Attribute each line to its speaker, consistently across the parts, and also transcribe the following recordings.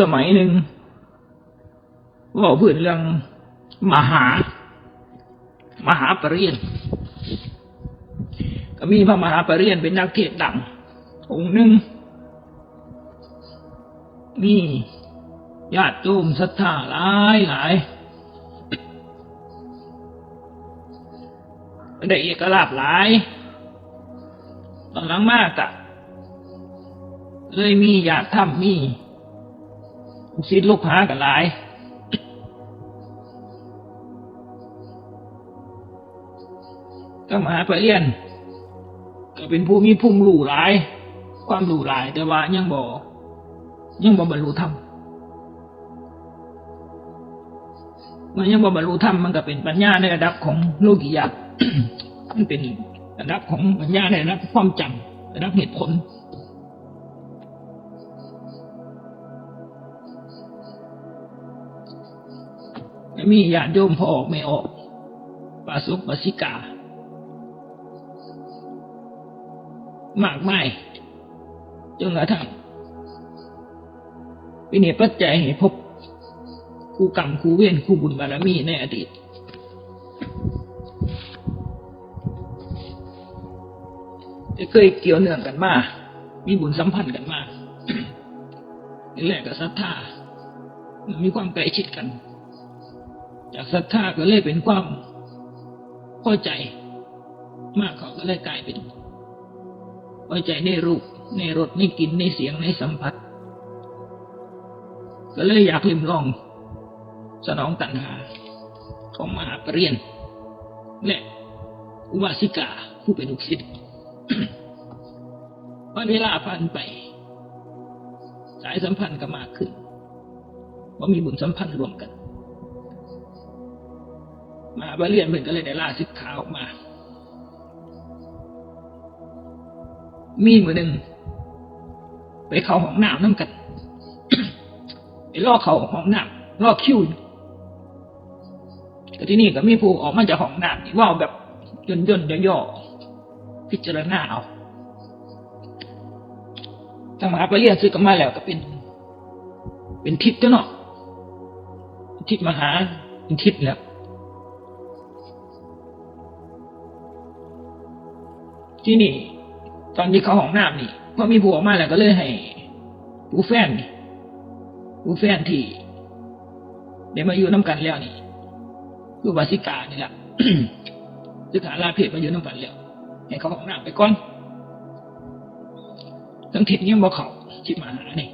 Speaker 1: สมัยหนึ่งว่าเพื่อนเรื่องมหา มหาปรริญญาก็มีพระมหาปรริญญาเป็นนักเทศดังองค์หนึ่งมีญาติโยมศรัทธาหลายหลายได้เอกลาภหลายตอนหลังมากอะเลยมีอยากทำมี ลูกศิษย์ลูกหากันหลาย ก็มหาปรริญญาก็เป็นผู้มีภูมิรู้หลาย ความรู้หลาย แต่ว่ายังบ่ยังบ่บรรลุธรรมมันยังบ่บรรลุธรรมมันก็เป็นปัญญาในระดับของโลกิยะมันเป็นระดับของปัญญาในระดับความจำระดับเหตุผล มีญาติโยมพอออกไม่ออกปาสุกปาสิกา มากมายจนกระทั่งเป็นปัจจัยให้พบคู่กรรมคู่เวรคู่บุญบารมีในอดีตจะเคยเกี่ยวเนื่องกันมา มีบุญสัมพันธ์กันมานี่แหละก็ศรัทธา มีความใกล้ชิดกัน จากศรัทธาก็เลยเป็นความพอใจ มากเขาก็เลยกลายเป็นพอใจในรูปในรสในกลิ่นในเสียงในสัมผัส ก็เลยอยากลิมลอง สนองตัณหาของมหาปรริญญาและอุบาสิกาผู้เป็นลูกศิษย์วันเวลาผ่านไป สายสัมพันธ์ก็มากขึ้นว่ามีบุญสัมพันธ์รวมกัน มาบาเรียนเพื่อนก็เลยได้ล่าสิกขาออกมา มีมือหนึ่งไปเข้าห้องน้ำน้ำกันไปล่อเขาห้องน้ำล่อคิวแต่ที่นี่ก็มีผู้ออกมาจากห้องน้ำนี่ว่าแบบย่นย่นๆย่อๆพิจารณาเอาทางมหาปรริญญาซื้อกันมาแล้วก็เป็น เป็นทิศเจ้าเนาะทิศมหาเป็นทิศแล้ว ที่นี่ ตอนที่เขาห้องน้ำนี่พอมีผัวมาแล้วก็เลยให้ผู้แฟนนี่ผู้แฟนที่ได้มาอยู่น้ำกันแล้วนี่คือบาสิกานี่แหละสึกหาลาเพศมาอยู่น้ำกันแล้วให้เขาห้องน้ำไปก่อนทั้งทิศยังบอกเขาทิศมาหานี่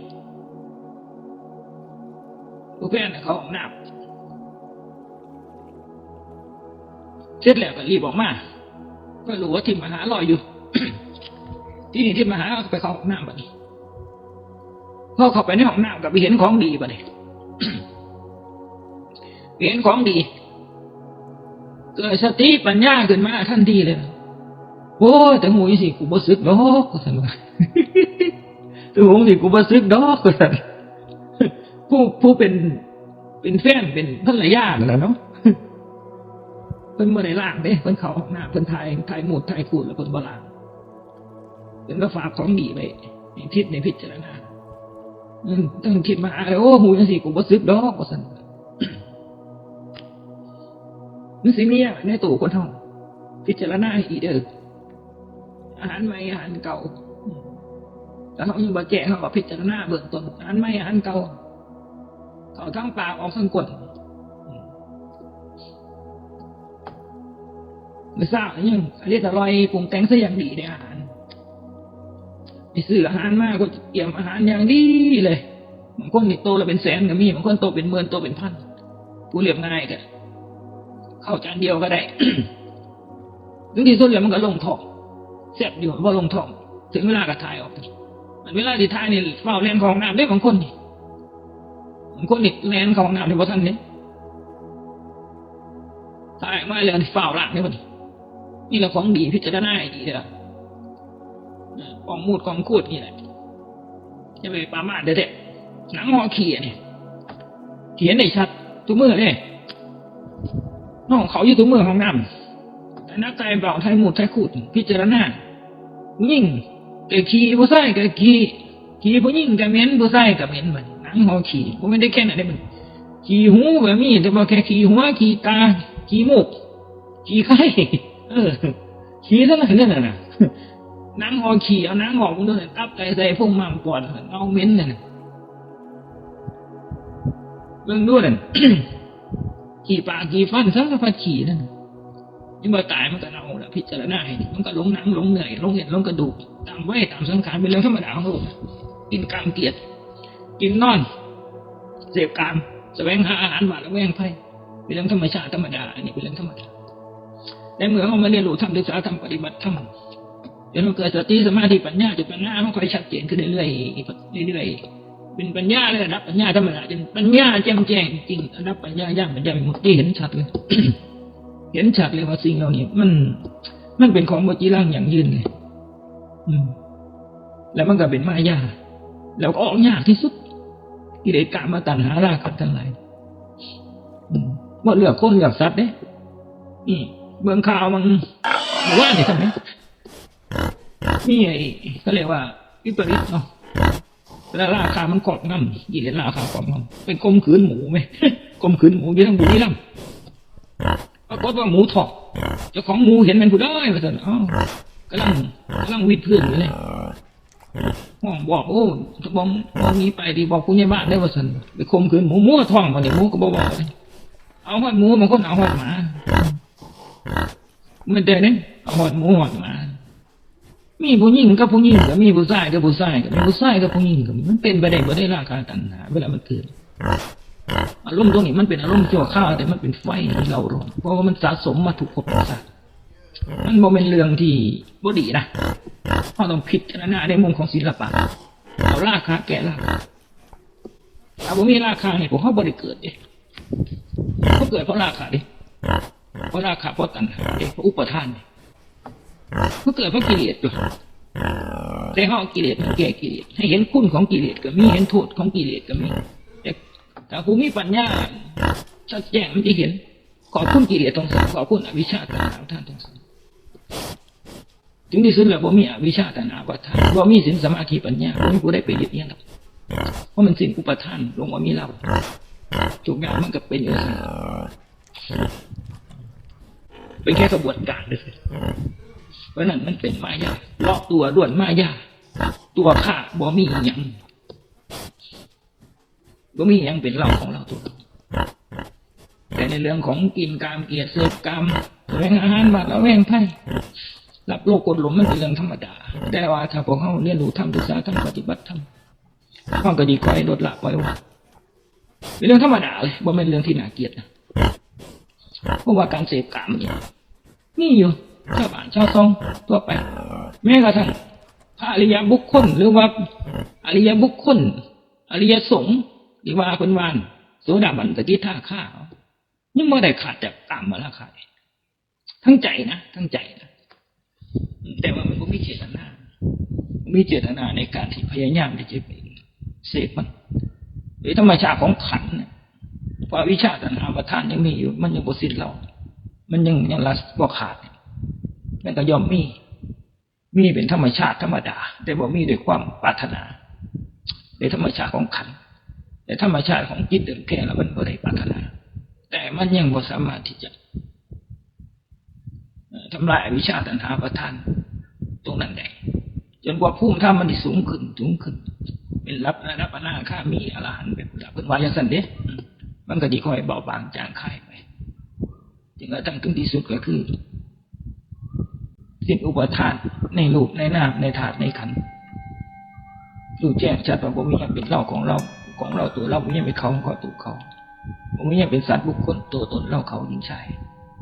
Speaker 1: ผู้แฟนน่ะเขาห้องน้ำเสร็จแล้วก็รีบออกมา ก็รู้ว่าทิศมาหาลอยอยู่ ที่นี่ทิศมาหาไปเข้าห้องน้ำบัดนี้พอเข้าไปในห้องน้ำก็ไปเห็นของดีบัดนี้เห็นของดีเกิดสติปัญญาขึ้นมาทันทีเลยโอ้แต่หูสิกูบ่ซึกดอกก็สั่นว่าแต่หูสิกูบ่ซึกดอกก็สั่นผู้ผู้เป็นเป็นแฟนเป็นภรรยาแหละเนาะ เพิ่นบ่ได้ล้างเด้เพิ่นเขาห้องน้ำเพิ่นถ่ายถ่ายหมูดถ่ายขูดแล้วเพิ่นบ่ล้างเพิ่นก็ฝากของดีไว้ในทิศในพิจารณาอืมต้องคิดมาโอ้หูจังสิกูบ่ซึกดอกว่าซั่นมันสิมีอย่างในตู้คนท้องพิจารณาอีเด้ออาหารใหม่อาหารเก่าแล้วเขาอยู่บ่แก่เขาก็พิจารณาเบื้องต้นอาหารใหม่อาหารเก่าเขาทั้งปากออกทั้งกด ไม่ทราบยังเรียกอร่อยปรุงแต่งซะอย่างดีในอาหารไปซื้ออาหารมากก็เตรียมอาหารอย่างดีเลยบางคนนี่โตแล้วเป็นแสนก็มีบางคนโตเป็นหมื่นโตเป็นพันผู้เรียบง่ายกันเข้าจานเดียวก็ได้ถึงที่สุดแล้วมันก็ลงท้องแซ่บอยู่ว่าลงท้องถึงเวลาก็ถ่ายออกมันเวลาที่ถ่ายนี่เฝ้าแลนของน้ำได้บางคนนี่บางคนนี่แลนของน้ำในบ่ทันนี้ถ่ายมาแล้วนี่เฝ้าล่างได้บ่นี่ นี่แหละของดีพิจารณาดีเลยกองมูดกองคูดนี่แหละจะไปประมาทเด็ดๆหนังหอเขียเนี่ยเขียนได้ชัดทุกมือเนี่ยน้องเขาอยู่ตัวเมือของน้ำแต่นักใจเบาไทยหมุดไทยขุดพิจารณายิ่งแกขี่ผู้ใส่แกขี่ขี่ผู้ยิ่งแกเม็นผู้ใส่แกเม็นมันหนังหอขี่ผมไม่ได้แค่นั้นได้มันขี่หูแบบนี้แต่ว่าแค่ขี่หัวขี่ตาขี่มูกขี่ไข่ เออ ขี่เท่านั้นนั่นน่ะนังหอขี่เอานังหอกมันด้วยตับไก่ใส่พวกมังก่อนเอาเม้นน่ะเรื่องด้วยนั่นขี่ปากขี่ฟันสารพัดขี่นั่นยิ่งมาตายมันก็เอาละพิจารณาให้ดีมันก็ลงหนังลงเหนื้อยลงเห็ดลงกระดูกตามไว้ตามสังขารเป็นเรื่องธรรมดาของโลกกินกามเกลียดกินนอนเสพกามแสวงหาอาหารหวานและแวงไพ่เป็นเรื่องธรรมชาติธรรมดาอันนี้เป็นเรื่องธรรมดา ในเมื่อเรามาเรียนรู้ทำศึกษาทำปฏิบัติทำจนเราเกิดสติสมาธิปัญญาจนปัญญามันค่อยชัดเจนขึ้นเรื่อยๆเรื่อยๆเป็นปัญญาเลยระดับปัญญาธรรมดาจนปัญญาแจ่มแจ้งจริงระดับปัญญาย่างปัญญาเป็นมุติเห็นชัดเลยเห็นชัดเลยว่าสิ่งเหล่านี้มัน มันเป็นของโมจิร่างอย่างยืนเลยอืม แล้วมันก็เป็นมายาแล้วก็ออกยากที่สุดกิเลสกามาตัณหาราคะทั้งหลายอืมว่าเลือกคนเลือกสัตว์เนี่ย เมืองข่าวมันว่าเนี่ยทำไมนี่ไอ้ก็เรียกว่าวิปริตเนาะแล้วราคามันกรอบง่ำกิเลสราคากรอบง่ำเป็นกลมขืนหมูไหมกลมขืนหมูยี่ทั้งบุรีรัมย์ปรากฏว่าหมูถอกเจ้าของหมูเห็นมันผู้ได้มาสั่นอ้าวกำลังกำลังวิดพื้นอยู่เลยห้องบอกโอ้บอมบอมนี้ไปดีบอกผู้ใหญ่บ้านได้ว่าสันไปข่มขืนหมูหมูท้องมาเนี่ยหมูก็บอกเลยเอาหอดหมูมันก็เอาหอดหมา มันเดินเนี่ยเอาหอดมูหอดมามีผู้หญิงกับผู้หญิงก็มีผู้ชายกับผู้ชายก็มีผู้ชายกับผู้หญิงก็มีมันเป็นไปได้บ่ได้ราคาตัณหาเวลามันเกิดอารมณ์ตรงนี้มันเป็นอารมณ์ชั่วข้าวแต่มันเป็นไฟที่เราร้อนเพราะว่ามันสะสมมาถูกภพศาสตร์มันบ่เป็นเรื่องที่บ่ดีนะเราต้องพิจารณาในมุมของศิลปะเอาราคาแก่ราคาถ้าผมมีราคาเนี่ยผมเขาบริเกิดเองเขาเกิดเพราะราคาดิ เพราะราคาเพราะตัณหาเองเพราะอุปทานเนี่ยเขาเกิดเพราะกิเลสด้วยแต่เขาเอากิเลสมาแก้กิเลสให้เห็นคุณของกิเลสก็มีเห็นโทษของกิเลสก็มีแต่ถ้าผู้มีปัญญาชัดแจ้งมันจะเห็น ขอคุณกิเลสตรงสขอคุณอวิชชาตัณหาท่านตรงสถึงที่สุดแล้วบ่มีอวิชชาตัณหาปัฏฐานบ่มีสินสมาธิปัญญาบ่มีผู้ได้ไปยึดเนี่ยหรอกเพราะมันสิ่งอุปทานลงว่ามีเราทุกอย่างมันก็เป็นอยู่แล้ว เป็นแค่กระบวนการเลยเพราะนั้นมันเป็นมายาเลาะตัวด้วนมายาตัวข้าบ่มีอหยังบ่มีอหยังเป็นเราของเราตัวเราแต่ในเรื่องของกินกามเกียรติเสพกามแสวงอาหารบาดแล้วแวงไพ่รับโลกกดหลมมันเป็นเรื่องธรรมดา แต่ว่าถ้าพวกเขาเรียนรู้ทำศึกษาทำปฏิบัติทำเขาก็ดีกว่าให้ลดละปล่อยวางเป็นเรื่องธรรมดาเลยว่าเป็นเรื่องที่น่าเกลียดนะเพราะว่าการเสพกามเนี่ย นี่อยู่ชาวบ้านชาวซองทั่วไป แม้กระทั่งพระอริยบุคคลหรือว่าอริยบุคคล อริยสงฆ์หรือว่าคนวานโสดาบันตะกี้ท่าข้าวยังไม่ได้ขาดจากกามมาล้วขาดทั้งใจนะทั้งใจนะแต่ว่ามันก็มีเจตนา มีเจตนาในการที่พยายามที่จะเสพมันโดยธรรมชาติของขันเนี่ยพราะวิชาตัณหาประทานยังมีอยู่ มันยังบสิ้นเรา มันยังยังละบ่ขาดมันก็ย่อมมีมีเป็นธรรมชาติธรรมดา แต่บ่มีด้วยความปรารถนาในธรรมชาติของขันแต่ธรรมชาติของจิตเดิมแค่แล้วมันบ่ได้ปรารถนา แต่มันยังบ่สามารถที่จะทำลายวิชาตัณหาประทาน ตรงนั้นได้จนกว่าภูมิธรรมมันสูงขึ้นสูงขึ้น เป็นรับระดับอนาคามีอรหันต์แบบแบบเป็นวายสันเด้มันก็ดีค่อยเบาบางจางคายไป จึงกระทั่งถึงที่สุดก็คือสิ้นอุปทานในรูปในนามในถาตุในขันธ์รู้แจ้งชัดว่าบ่มีอย่างเป็นเราของเราของเราตัวเราบ่มีอย่างเป็นเขาของเขาตัวเขาบ่มีอย่างเป็นสัตว์บุคคลตัวตนเราเขาหญิงชาย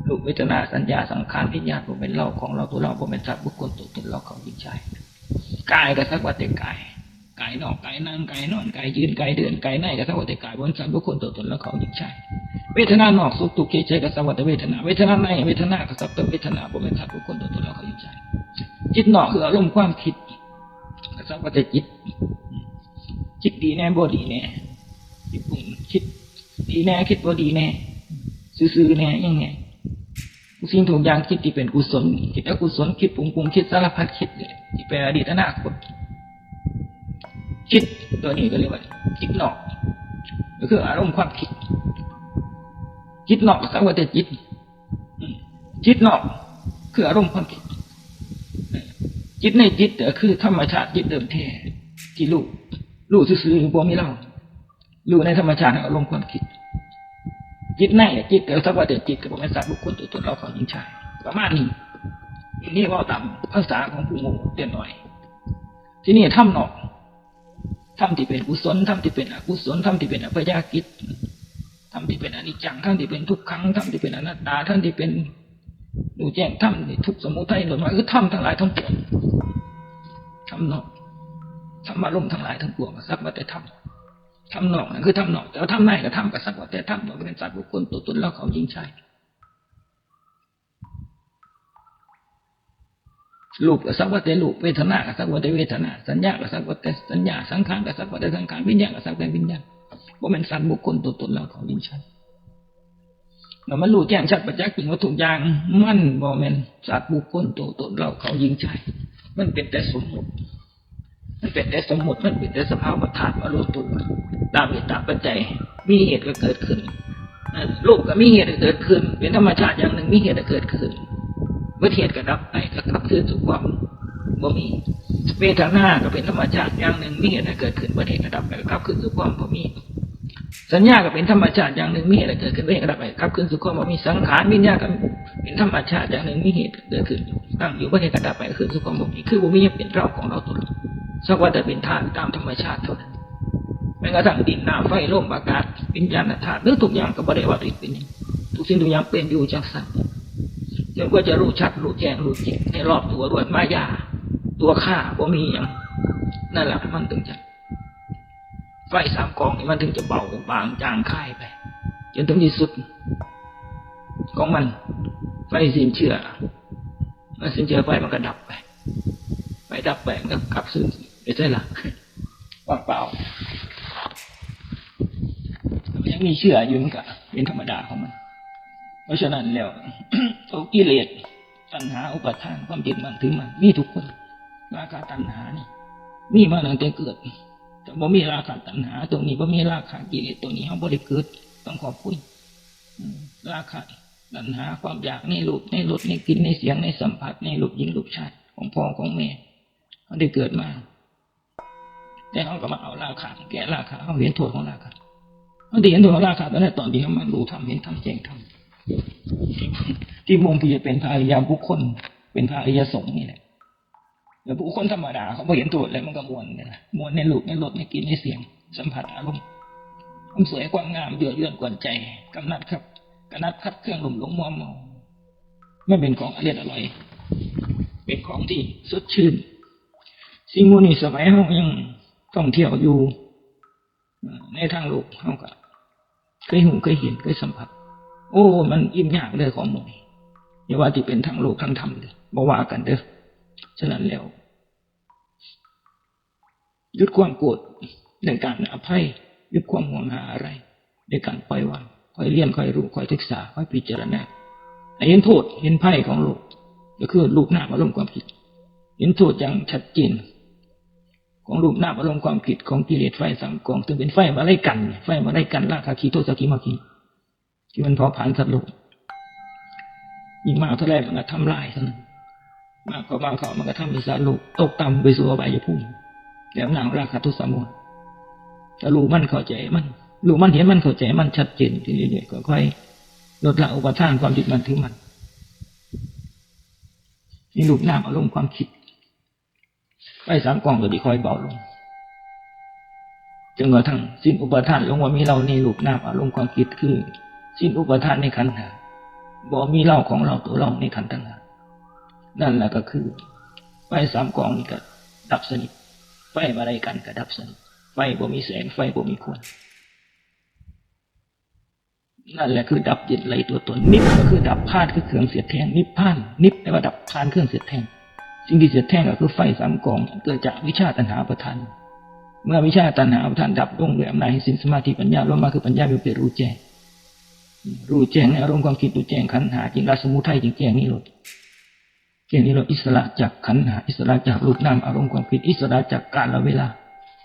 Speaker 1: รูปเวทนาสัญญาสังขารวิญญาณบ่เป็นเราของเราตัวเราบ่เป็นสัตว์บุคคลตัวตนเราเขาหญิงชายกายก็สักว่าแต่กายกายนอกกายนั่งกายนอนกายยืนกายเดินกายในก็สักว่าแต่กายบนสัตว์บุคคลตัวตนเราเขาหญิงชาย เวทนานอกสุขทุกข์เฉยๆก็สักว่าแต่เวทนา เวทนาในเวทนาก็สักแต่เวทนาบ่เป็นสัตว์บุคคลตัวตนเราเขาหญิงชายจิตนอกคืออารมณ์ความคิดก็สักว่าแต่จิต จิตดีแน่บ่ดีแน่จิตปรุงคิดดีแน่คิดบ่ดีแน่ซื่อๆแน่ยังไงสิ่งถูกอย่างคิดที่เป็นกุศลคิดอกุศลคิดปรุงปรุงคิดสารพัดคิดเลยที่เป็นอดีตอนาคตคิดตัวนี้ก็เรียกว่าคิดนอกก็คืออารมณ์ความคิด จิตนอกสักว่าแต่จิตจิตนอก คืออารมณ์ความคิด จิตในจิตก็คือธรรมชาติจิตเดิมแท้ที่รู้รู้ซื่อๆบ่มีเรารู้ในธรรมชาติอารมณ์ความคิด จิตในจิตก็สักว่าแต่จิตก็บ่แม่นสัตว์บุคคลตัวตนเราเขาหญิงชายประมาณนี้นี่ว่าตามภาษาของผู้โง่เตียนหน่อย ที่นี่ถ้ำนอกถ้ำที่เป็นกุศลถ้ำที่เป็นอกุศลถ้ำที่เป็นอภิยากิจ ที่เป็นอนิจจังถ้ำที่เป็นทุกขังถ้ำที่เป็นอนัตตาท่านที่เป็นดูแจ้งถ้ำที่ทุกสมุทัยหล่นมาคือถ้ำทั้งหลายทั้งปวงถ้ำนอกธรรมารมณ์ทั้งหลายทั้งปวงสักว่าแต่ถ้ำถ้ำนอกนั่นคือถ้ำนอกแต่ว่าถ้ำในกับถ้ำกับสักว่าแต่ถ้ำเราเป็นสัตว์บุคคลตัวตนเราเขายิงชายรูปก็สักว่าแต่รูปเวทนาก็สักว่าแต่เวทนา สัญญาก็สักว่าแต่สัญญาสังขารก็สักว่าแต่สังขารวิญญาณก็สักแต่วิญญาณ ว่าเป็นสัตว์บุคคลตัวตนเราของดิฉันเรามันรู้แจ้งชัดประจักษ์จริงว่าทุกอย่างมันบ่แม่นสัตว์บุคคลตัวตนเราเขายิงใจมันเป็นแต่สมมติ มันเป็นแต่สมมติ มันเป็นแต่สภาวะธาตุอารมณ์ตัวตามเหตุตามปัจจัย มีเหตุก็เกิดขึ้นรูปก็มีเหตุก็เกิดขึ้น เป็นธรรมชาติอย่างหนึ่งมีเหตุก็เกิดขึ้นเมื่อเหตุก็ดับไปก็กลับคืนสู่ความบ่มีเวทนาก็เป็นธรรมชาติอย่างหนึ่งมีเหตุเกิดขึ้นเมื่อเหตุก็ดับไปก็กลับคืนสู่ความบ่มี สัญญาก็เป็นธรรมชาติอย่างหนึ่งมีเหตุเกิดขึ้นเมื่อเหตุก็ดับไปกลับคืนสู่ความมีสังขารวิญญาณก็เป็นธรรมชาติอย่างหนึ่งมีเหตุเกิดขึ้นตั้งอยู่เมื่อเหตุก็ดับไปก็คืนสู่ความบ่มีคือบ่มีเป็นเราของเราตัวสักว่าแต่เป็นธาตุตามธรรมชาติเท่านั้นแม้กระทั่งดินน้ำไฟลมอากาศวิญญาณธาตุหรือทุกอย่างก็บ่ได้ว่าเป็นทุกสิ่งทุกอย่างเป็นอยู่จากสัตว์จนกว่าจะรู้ชัดรู้แจ้งรู้จริงในรอบตัวด้วยมายา ตัวข้าบ่มีอย่างนั่นแหละมันถึงจะ ไฟสามกองนี่มันถึงจะเบาบางจางคายไป จนถึงที่สุด ของมันไฟสิ้นเชื่อมันสิ้นเชื่อไฟมันก็ดับไปไฟดับไปมันก็กลับซึ่งไม่ใช่หรอว่างเปล่ามันยังมีเชื่ออยู่มันก็เป็นธรรมดาของมัน เพราะฉะนั้นแล้วตัวกิเลสตัณหาอุปทานความยึดมันถือมันมีทุกคนราคาตัณหานี่มีมาตั้งแต่เกิด บ่มีราคาตัณหา ตรงนี้บ่มีราคากิเลสตัวนี้เขาบ่ได้เกิดต้องขอบคุณราคาตัณหาความอยากในรูปในรสในกลิ่นในเสียงในสัมผัสในรูปหญิงรูปชายของพ่อของแม่เขาได้เกิดมาแต่เขาก็มาเอาราคาแก่ราคาเขาเห็นโทษของราคาเขาได้เห็นโทษของราคาตอนนั้ตอนที่เขามารู้ทำเห็นทำแจ้งทำที่มุมที่จะเป็นพระอริยบุคคล เป็นพระอริยสงฆ์นี่แหละ แต่บุคคลธรรมดาเขาไม่เห็นตัวเลยมันก็มวนเนี่ยนะมวนในลูกในรสในกลินในเสียง สัมผัสอารมณ์ความสวยความงามเดือดเลื่อนกวนใจกำนัดครับกำนัดคัดเครื่องหลุมหลงมัวเมาไม่เป็นของอร่อยอร่อย เป็นของที่สดชื่นสิ่งมูนี้สมัยเขายังท่องเที่ยวอยู่ ในทางโลกเขาก็เคยหูเคยเห็นเคยสัมผัส โอ้ มันอิ่มยากเลยของหมดอย่าว่าที่เป็นทางโลกทางธรรมเลยบ่ว่ากันเด้อ ฉะนั้นแล้วหยุดความโกรธในการอภัยหยุดความห่วงหาอะไร ในการปล่อยวางคอยเรียนคอยรู้คอยศึกษาคอยพิจารณาเห็นโทษเห็นภัยของโลกก็คือรูปหน้าอารมณ์ความคิด เห็นโทษอย่างชัดเจนของรูปหน้าอารมณ์ความคิดของกิเลสไฟสังกองถึงเป็นไฟมาไล่กัน ไฟมาไล่กันราคาคีโทษสกิมาคีที่มันเผาผลาญสัตว์โลกยิ่งมากเท่าไรมันก็ทำลายเท่านั้น มากกว่ามากเขามันก็ทำให้สัตว์โลกตกต่ำไปสู่อบายภูมิแล้วนางราคาทุสมุนแต่รู้มันเข้าใจมันรู้มันเห็นมันเข้าใจมันชัดเจนทีเรื่อยๆก็ค่อยลดละอุปทานความจิตมันถือมันนี่รูปหน้าอารมณ์ความคิด ไปสามกองก็ดีคอยเบาลงจนกระทั่งสิ้นอุปทานลงว่ามีเราในรูปหน้าอารมณ์ความคิดคือ สิ้นอุปทานในขันธ์หาบ่มีเล่าของเราตัวเราในขันธ์ต่างหาก นั่นแหละก็คือ ไฟสามกองนี่ก็ดับสนิทไฟอะไรกันก็ดับสนิทไฟบ่มีแสงไฟบ่มีควันนั่นแหละคือดับจิตไหลตัวตนนิพก็คือดับพานคือเครื่องเสียดแทงนิพพาน นิพแปลว่าดับพานเครื่องเสียดแทงสิ่งที่เสียดแทงก็คือไฟสามกองเกิดจากวิชาตัณหาประทานเมื่อวิชาตัณหาประทานดับลงด้วยอำนาจแห่งสินสมาธิปัญญารวมมาคือปัญญาเป็นรู้แจ้งรู้แจ้งในอารมณ์ความคิดรู้แจ้งขันหาจริงราสมุทัยจริงแจ้งนี่หลด แจ้งนี่หลดอิสระจากขันหาอิสระจากรูปนามอารมณ์ความคิดอิสระจากกาลเวลา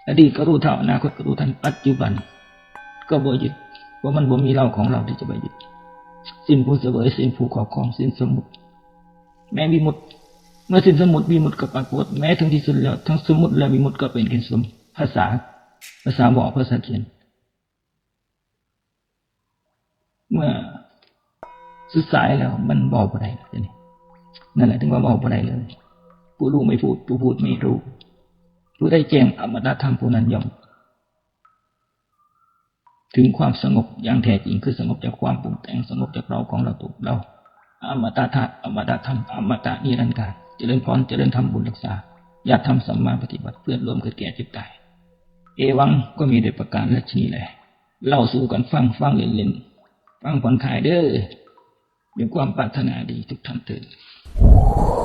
Speaker 1: อดีตก็รู้เท่าอนาคตก็รู้ทันปัจจุบัน ก็บ่ยึดเพรามันบ่มีเราของเราที่จะไปยึดสิ้นผู้เสวยสิ้นผู้ครอบครองสิ้นสมุติแม้วิมุตเมื่อสิ้นสมุติวิมุตติก็ปรากฏแม้ถึงที่สุดแล้วทั้งสมุติและวิมุตก็เป็นแค่สมภาษา ภาษาบอกภาษาเขียน เมื่อสุดสายแล้วมันบอกอะไรนี่ นั่นแหละถึงว่าบอกอะไรเลย ผู้รู้ไม่พูด ผู้พูดไม่รู้ ผู้ได้แจ้งอมตะธรรมผู้นั้นย่อมถึงความสงบอย่างแท้จริงคือสงบจากความปรุงแต่งสงบจากเราของเราตุกเราอมตะธาตุอมตะธรรมอมตะนิรันดร์การเจริญพรเจริญธรรมบุญรักษาญาติธรรมสัมมาปฏิบัติเพื่อนรวมเกิดแก่เจ็บตายเอวังก็มีโดยประการและชนีแหละเล่าสู่กันฟังฟังเล่นๆฟังผ่อนคลายเด้อด้วยความปรารถนาดีทุกท่านเถิด Whoa.